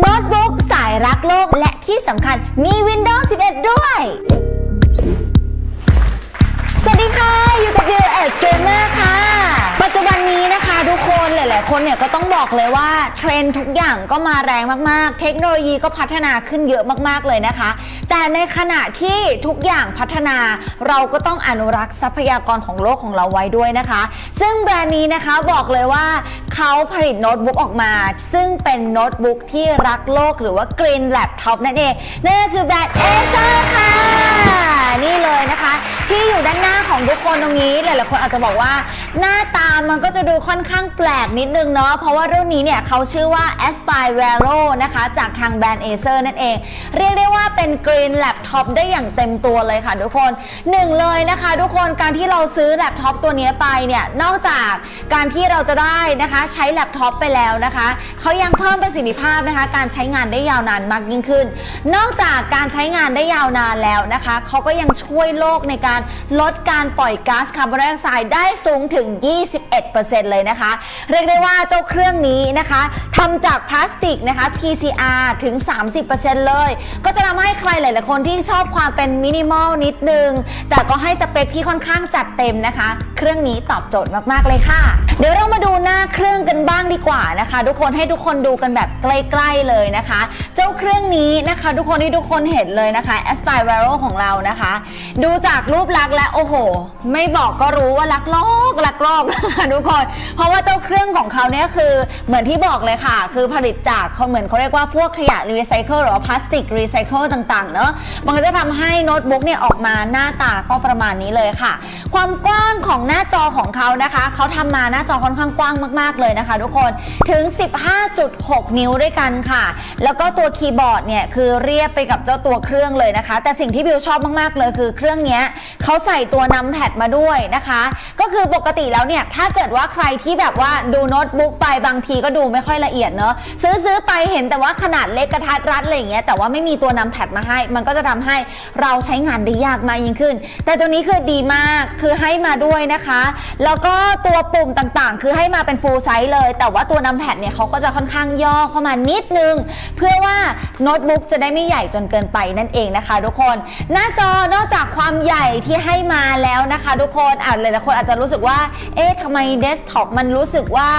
โน้ตบุ๊กสายรักโลกและที่สำคัญมี Windows 11 ด้วย สวัสดีค่ะ อยู่กับ u s Gamer ค่ะ ปัจจุบันนี้นะ คนหลาย ๆ คนเนี่ยก็ต้องบอกเลยว่าเทรนด์ทุกอย่างก็มาแรงมาก ๆ เทคโนโลยีก็พัฒนาขึ้นเยอะมาก ๆ เลยนะคะ แต่ในขณะที่ทุกอย่างพัฒนาเราก็ต้องอนุรักษ์ทรัพยากรของโลกของเราไว้ด้วยนะคะ ซึ่งแบรนด์นี้นะคะบอกเลยว่าเขาผลิตโน้ตบุ๊กออกมา ซึ่งเป็นโน้ตบุ๊กที่รักโลกหรือว่า Green Laptop นั่นเองนั่นก็คือแบรนด์ Acer ค่ะ นี่เลยนะคะ ที่อยู่ด้านหน้าของทุกคนตรงนี้หลาย ๆ คนอาจจะบอกว่า หน้าตามันก็จะดูค่อนข้างแปลกนิดนึงเนาะเพราะว่ารุ่นนี้เนี่ยเขาชื่อว่า Aspire Vero นะคะ จากทางแบรนด์ Acer นั่นเอง เรียกได้ว่าเป็น Green Laptop ได้อย่างเต็มตัวเลยค่ะทุกคนหนึ่งเลยนะคะ ทุกคนการที่เราซื้อแล็ปท็อปตัวนี้ไปเนี่ยนอกจากการที่เราจะได้นะคะใช้แล็ปท็อปไปแล้วนะคะเขายังเพิ่มประสิทธิภาพนะคะ การใช้งานได้ยาวนานมากยิ่งขึ้น นอกจากการใช้งานได้ยาวนานแล้วนะคะเขาก็ยังช่วยโลกในการลดการปล่อยก๊าซคาร์บอนไดออกไซด์ได้สูงถึง21%เลยนะคะ เรียกได้ว่าเจ้าเครื่องนี้นะคะทำจากพลาสติกนะคะ PCR ถึง 30%เลย ก็จะทำให้ใครหลาย ๆ คนที่ชอบความเป็นมินิมอลนิดนึง แต่ก็ให้สเปคที่ค่อนข้างจัดเต็มนะคะ เครื่องนี้ตอบโจทย์มาก ๆ เลยค่ะ เดี๋ยวเรามาดูหน้าเครื่อง กันบ้างดีกว่านะคะ ทุกคนให้ทุกคนดูกันแบบใกล้ๆเลยนะคะ เจ้าเครื่องนี้นะคะทุกคนที่ทุกคนเห็นเลยนะคะ Aspire Vero ของเรานะคะ ดูจากรูปลักษณ์และโอ้โห ไม่บอกก็รู้ว่ารักโลกรักโลกนะคะทุกคน เพราะว่าเจ้าเครื่องของเขาเนี่ยคือเหมือนที่บอกเลยค่ะ คือผลิตจากเขาเหมือนเขาเรียกว่าพวกขยะรีไซเคิลหรือว่าพลาสติกรีไซเคิลต่างๆเนอะมันก็จะทำให้โน้ตบุ๊กเนี่ยออกมาหน้าตาก็ประมาณนี้เลยค่ะ ความกว้างของหน้าจอของเขานะคะเขาทำมาหน้าจอค่อนข้างกว้างมากๆเลยนะคะทุกคนถึง 15.6 นิ้วด้วยกันค่ะ แล้วก็ตัวคีย์บอร์ดเนี่ยคือเรียบไปกับเจ้าตัวเครื่องเลยนะคะ แต่สิ่งที่บิวชอบมากๆเลยคือเครื่องนี้เขาใส่ตัวนัมแพดมาด้วยนะคะ ก็คือปกติแล้วเนี่ยถ้าเกิดว่าใครที่แบบว่าดูโน้ตบุ๊กไปบางทีก็ดูไม่ค่อยละเอียดเนอะซื้อซื้อไปเห็นแต่ว่าขนาดเล็กกระทัดรัดอะไรอย่างเงี้ยแต่ว่าไม่มีตัวนัมแพดมาให้ มันก็จะทำให้เราใช้งานได้ยากมากยิ่งขึ้น แต่ตัวนี้คือดีมากคือให้มาด้วยนะคะ แล้วก็ตัวปุ่มต่างๆ คือให้มาเป็น full size เลย แต่ว่าตัวนัมแพดเนี่ยเขาก็จะค่อนข้างย่อเข้ามานิดนึง เพื่อว่าโน้ตบุ๊กจะได้ไม่ใหญ่จนเกินไปนั่นเองนะคะทุกคน หน้าจอนอกจากความใหญ่ที่ให้มาแล้วนะคะ ทุกคนอะหลายๆคนอาจจะรู้สึกว่า เอ๊ะทำไมเดสก์ท็อปมันรู้สึกว่า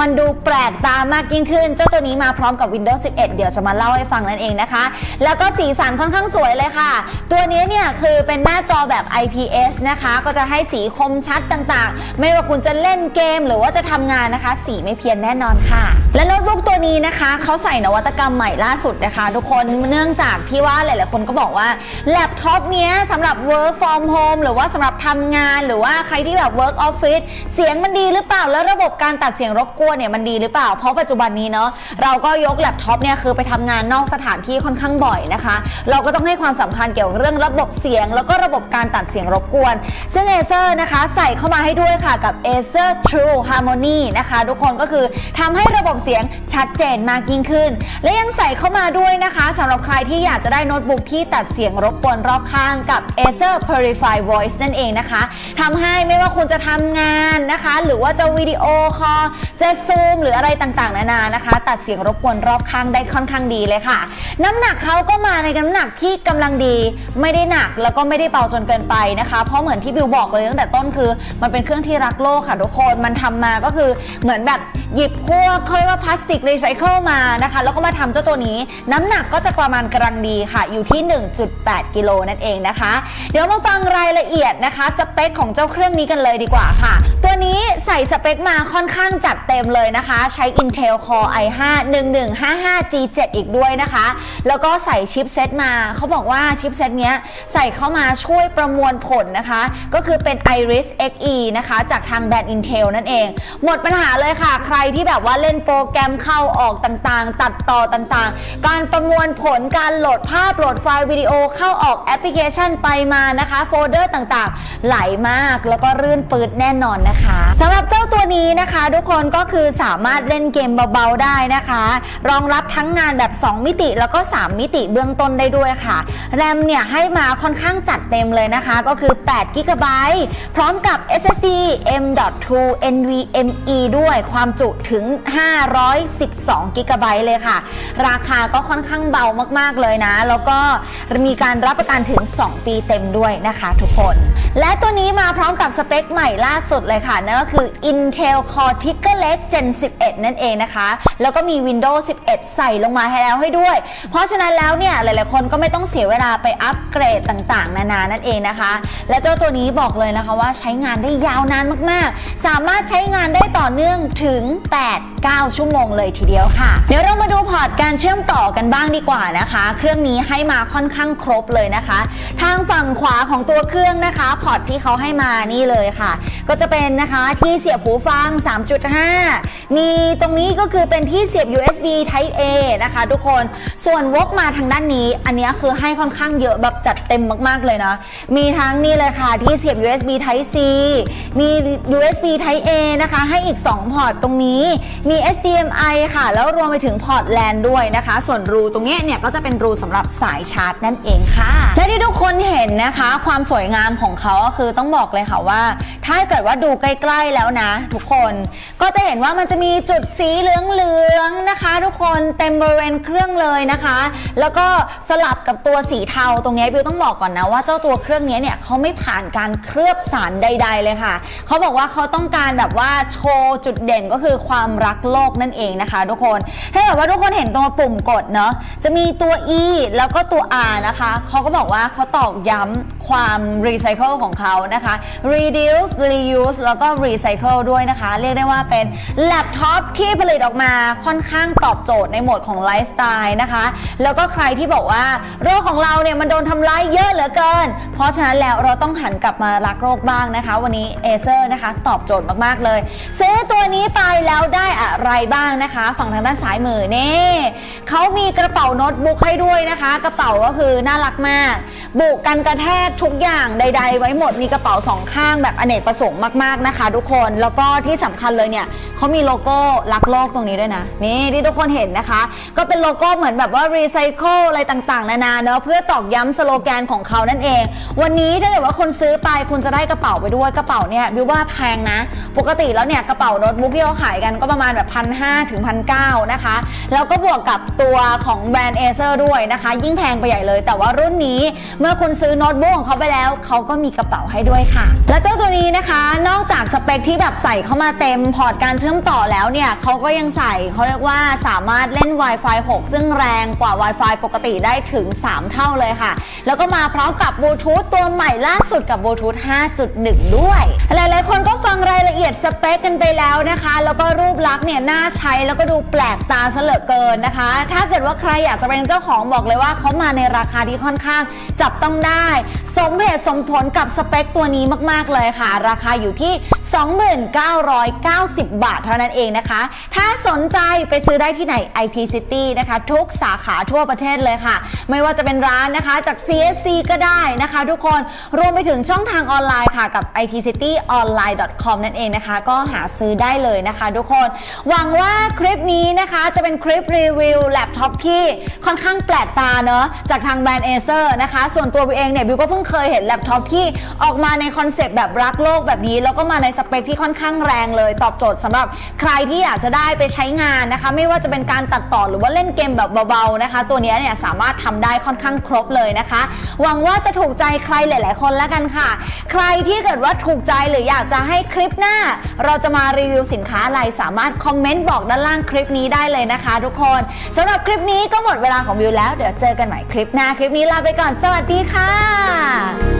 มันดูแปลกตามากยิ่งขึ้น เจ้าตัวนี้มาพร้อมกับ Windows 11 เดี๋ยวจะมาเล่าให้ฟังนั่นเองนะคะ แล้วก็สีสันค่อนข้างสวยเลยค่ะ ตัวนี้เนี่ยคือเป็นหน้าจอแบบ IPS นะคะ ก็จะให้สีคมชัดต่างๆ ไม่ว่าคุณจะเล่นเกมหรือว่าจะทำงานนะคะสีไม่เพี้ยนแน่นอนค่ะ และโน้ตบุ๊กตัวนี้นะคะเขาใส่นวัตกรรมใหม่ล่าสุดนะคะ ทุกคนเนื่องจากที่ว่าหลายๆคนก็บอกว่าแล็ปท็อปเนี้ยสำหรับ work from home หรือว่าสำหรับทำงานหรือว่าใครที่แบบ work office เสียงมันดีหรือเปล่าแล้วระบบการตัดเสียงรบกวนเนี่ยมันดีหรือเปล่า เพราะปัจจุบันนี้เนาะเราก็ยกแล็ปท็อปเนี่ยคือไปทำงานนอกสถานที่ค่อนข้างบ่อยนะคะ เราก็ต้องให้ความสำคัญเกี่ยวกับเรื่องระบบเสียง แล้วก็ระบบการตัดเสียงรบกวน ซึ่ง Acer นะคะใส่เข้ามาให้ด้วยค่ะกับ Acer True Harmony นะคะทุกคนก็คือทำให้ระบบเสียงชัดเจนมากยิ่งขึ้น และยังใส่เข้ามาด้วยนะคะสำหรับใครที่อยากจะได้โน้ตบุ๊กที่ตัดเสียงรบกวนรอบข้างกับ Acer Purify Voice นั่นเองนะคะทำให้ไม่ว่าคุณจะทำงานนะคะ หรือว่าจะวิดีโอคอลจะซูมหรืออะไรต่างๆ นานานะคะ ตัดเสียงรบกวนรอบข้างได้ค่อนข้างดีเลยค่ะ น้ำหนักเขาก็มาในน้ำหนักที่กำลังดี ไม่ได้หนักแล้วก็ไม่ได้เบาจนเกินไปนะคะ เพราะเหมือนที่บิวบอกเลยตั้งแต่ต้นคือ มันเป็นเครื่องที่รักโลกค่ะทุกคนมันทำมาก็คือเหมือนอนแบบหยิบพวกเขาเรียกว่าพลาสติกรีไซเคิลมานะคะ แล้วก็มาทำเจ้าตัวนี้ น้ำหนักก็จะประมาณกำลังดีค่ะ อยู่ที่ 1.8 กิโลนั่นเองนะคะ เดี๋ยวมาฟังรายละเอียดนะคะ สเปคของเจ้าเครื่องนี้กันเลยดีกว่าค่ะ ตัวนี้ใส่สเปคมาค่อนข้างจัดเต็มเลยนะคะ ใช้ Intel Core i5 1155G7 อีกด้วยนะคะ แล้วก็ใส่ชิปเซตมา เขาบอกว่าชิปเซตเนี้ยใส่เข้ามาช่วยประมวลผลนะคะ ก็คือเป็น Iris Xe นะคะ จากทางแบรนด์ Intel นั่นเอง หมดปัญหาเลยยค่ะ ใครที่แบบว่าเล่นโปรแกรมเข้าออกต่างๆ ตัดต่อต่างๆ การประมวลผลการโหลดภาพโหลดไฟล์วิดีโอเข้าออกแอปพลิเคชันไปมานะคะ โฟลเดอร์ต่างๆ ไหลมากแล้วก็รื่นปืดแน่นอนนะคะสำหรับเจ้าตัวนี้นะคะ ทุกคนก็คือสามารถเล่นเกมเบาๆได้นะคะ รองรับทั้งงานแบบ 2 มิติแล้วก็ 3 มิติเบื้องต้นได้ด้วยค่ะ แรมเนี่ยให้มาค่อนข้างจัดเต็มเลยนะคะ ก็คือ8 g b พร้อมกับ SSD M.2 NVMe ด้วยด้วยความจุถึง 512 กิกะไบต์เลยค่ะ ราคาก็ค่อนข้างเบามากๆเลยนะ แล้วก็มีการรับประกันถึง 2 ปีเต็มด้วยนะคะทุกคน และตัวนี้มาพร้อมกับสเปคใหม่ล่าสุดเลยค่ะ นั่นก็คือ Intel Core Tiger Lake Gen 11 นั่นเองนะคะ แล้วก็มี Windows 11 ใส่ลงมาให้แล้วให้ด้วย เพราะฉะนั้นแล้วเนี่ย หลายๆ คนก็ไม่ต้องเสียเวลาไปอัปเกรดต่างๆ นานานั่นเองนะคะ และเจ้าตัวนี้บอกเลยนะคะว่าใช้งานได้ยาวนานมากๆ สามารถใช้งานได้ต่อเนื่องถึง 8-9 ชั่วโมงเลยทีเดียวค่ะ เดี๋ยวเรามาดูพอร์ตการเชื่อมต่อกันบ้างดีกว่านะคะ เครื่องนี้ให้มาค่อนข้างครบเลยนะคะ ทางฝั่งขวาของตัวเครื่องนะคะ พอร์ตที่เขาให้มานี่เลยค่ะ ก็จะเป็นนะคะที่เสียบหูฟัง 3.5 มีตรงนี้ก็คือเป็นที่เสียบ USB Type A นะคะ ทุกคนส่วนวกมาทางด้านนี้ อันนี้คือให้ค่อนข้างเยอะแบบจัดเต็มมากๆเลยนะ มีทั้งนี่เลยค่ะที่เสียบ USB Type C มี USB Type A นะคะ ให้อีก 2พอร์ตตรงนี้มี HDMI ค่ะ แล้วรวมไปถึงพอร์ต LAN ด้วยนะคะ ส่วนรูตรงนี้เนี่ยก็จะเป็นรูสำหรับสายชาร์จนั่นเองค่ะ และที่ทุกคนเห็นนะคะ ความสวยงามของเขาก็คือต้องบอกเลยค่ะว่า ถ้าเกิดว่าดูใกล้ๆแล้วนะ ทุกคนก็จะเห็นว่ามันจะมีจุดสีเหลืองๆนะคะ ทุกคนเต็มบริเวณเครื่องเลยนะคะ แล้วก็สลับกับตัวสีเทาตรงนี้บิวต้องบอกก่อนนะว่าเจ้าตัวเครื่องนี้เนี่ยเขาไม่ผ่านการเคลือบสารใด ๆ เลยค่ะเขาบอกว่าเขาต้องการแบบว่าโชว์จุดเด่นก็คือความรักโลกนั่นเองนะคะทุกคน ถ้าเกิดว่าทุกคนเห็นตัวปุ่มกดเนาะจะมีตัว E แล้วก็ตัว R นะคะเขาก็บอกว่าเขาตอกย้ำความรีไซเคิลของเขานะคะ reduce reuse แล้วก็ recycle ด้วยนะคะ เรียกได้ว่าเป็นแล็ปท็อปที่ผลิตออกมาค่อนข้างตอบโจทย์ในโหมดของไลฟ์สไตล์นะคะ แล้วก็ใครที่บอกว่าโรคของเราเนี่ยมันโดนทำร้ายเยอะเหลือเกิน เพราะฉะนั้นแล้วเราต้องหันกลับมารักโรคบ้างนะคะ วันนี้เอเซอร์นะคะ ตอบโจทย์มาก ๆ เลย ซื้อตัวนี้ไปแล้วได้อะไรบ้างนะคะ ฝั่งทางด้านซ้ายมือนี่เขามีกระเป๋าโน้ตบุ๊กให้ด้วยนะคะ กระเป๋าก็คือน่ารักมากบุกกันกระแทกทุกอย่างใด ๆ ไว้หมดมีกระเป๋าสองข้างแบบอเนกประสงค์มากๆนะคะ ทุกคนแล้วก็ที่สำคัญเลยเนี่ยเขามีโลโก้รักโลกตรงนี้ด้วยนะนี่ที่ทุกคนเห็นนะคะ ก็เป็นโลโก้เหมือนแบบว่ารีไซเคิลอะไรต่างๆ นานาเนอะเพื่อตอกย้ำสโลแกนของเขานั่นเอง วันนี้ถ้าเกิดว่าคุณซื้อไปคุณจะได้กระเป๋าไปด้วยกระเป๋าเนี่ยบิวว่าแพงนะ ปกติแล้วเนี่ยกระเป๋าโน้ตบุ๊กที่เขาขายกันก็ประมาณแบบพันห้าถึงพันเนะคะ แล้วก็บวกกับตัวของแบรนด์เอเซอร์ด้วยนะคะ ยิ่งแพงไปใหญ่เลย แต่ว่ารุ่นนี้เมื่อคุณซื้อโน้ตบุ๊กของเขาไปแล้วเขาก็มีกระเป๋าให้ด้วยค่ะ และเจ้าตัวนี้นะคะ นอกจากสเปคที่แบบใส่เข้ามาเต็มพอร์ตการเชื่อมต่อแล้วเนี่ยเขาก็ยังใส่เขาเรียกว่าสามารถเล่น Wi-Fi 6 ซึ่งแรงกว่า Wi-Fi ปกติได้ถึง 3 เท่าเลยค่ะ แล้วก็มาพร้อมกับบลูทูธตัวใหม่ล่าสุดกับบลูทูธ5.1 ด้วย หลายๆ คนก็ฟังรายละเอียดสเปคกันไปแล้วนะคะ แล้วก็รูปลักษณ์เนี่ยน่าใช้แล้วก็ดูแปลกตาเสลือเกินนะคะ ถ้าเกิดว่าใครอยากจะเป็นเจ้าของบอกเลยว่าเขามาในราคาที่ค่อนข้างจับต้องได้ สมเหตุสมผลกับสเปคตัวนี้มากๆเลยค่ะ ราคาอยู่ที่ 2990 บาทเท่านั้นเองนะคะ ถ้าสนใจไปซื้อได้ที่ไหน IT City นะคะ ทุกสาขาทั่วประเทศเลยค่ะ ไม่ว่าจะเป็นร้านนะคะจาก CSC ก็ได้นะคะทุกคนรวมไปถึงช่องทางออนไลน์ค่ะกับ itcityonline.com นั่นเองนะคะ ก็หาซื้อได้เลยนะคะ ทุกคน หวังว่าคลิปนี้นะคะจะเป็นคลิปรีวิวแล็ปท็อปที่ค่อนข้างแปลกตาเนอะจากทางแบรนด์เอเซอร์นะคะ ส่วนตัวบิวเองเนี่ยบิวก็เพิ่งเคยเห็นแล็ปท็อปที่ออกมาในคอนเซปต์แบบรักโลกแบบนี้ แล้วก็มาในสเปคที่ค่อนข้างแรงเลย ตอบโจทย์สำหรับใครที่อยากจะได้ไปใช้งานนะคะ ไม่ว่าจะเป็นการตัดต่อหรือว่าเล่นเกมแบบเบาๆนะคะ ตัวนี้เนี่ยสามารถทำได้ค่อนข้างครบเลยนะคะ หวังว่าจะถูกใจใครหลาย ๆ คนแล้วกันค่ะ ใครที่เกิดว่าถูกใจหรืออยากจะให้คลิปหน้า เราจะมารีวิวสินค้าอะไรสามารถคอมเมนต์บอกด้านล่างคลิปนี้ได้เลยนะคะ ทุกคนสำหรับคลิปนี้ก็หมดเวลาของวิวแล้ว เดี๋ยวเจอกันใหม่คลิปหน้าคลิปนี้ลาไปก่อน สวัสดีค่ะは。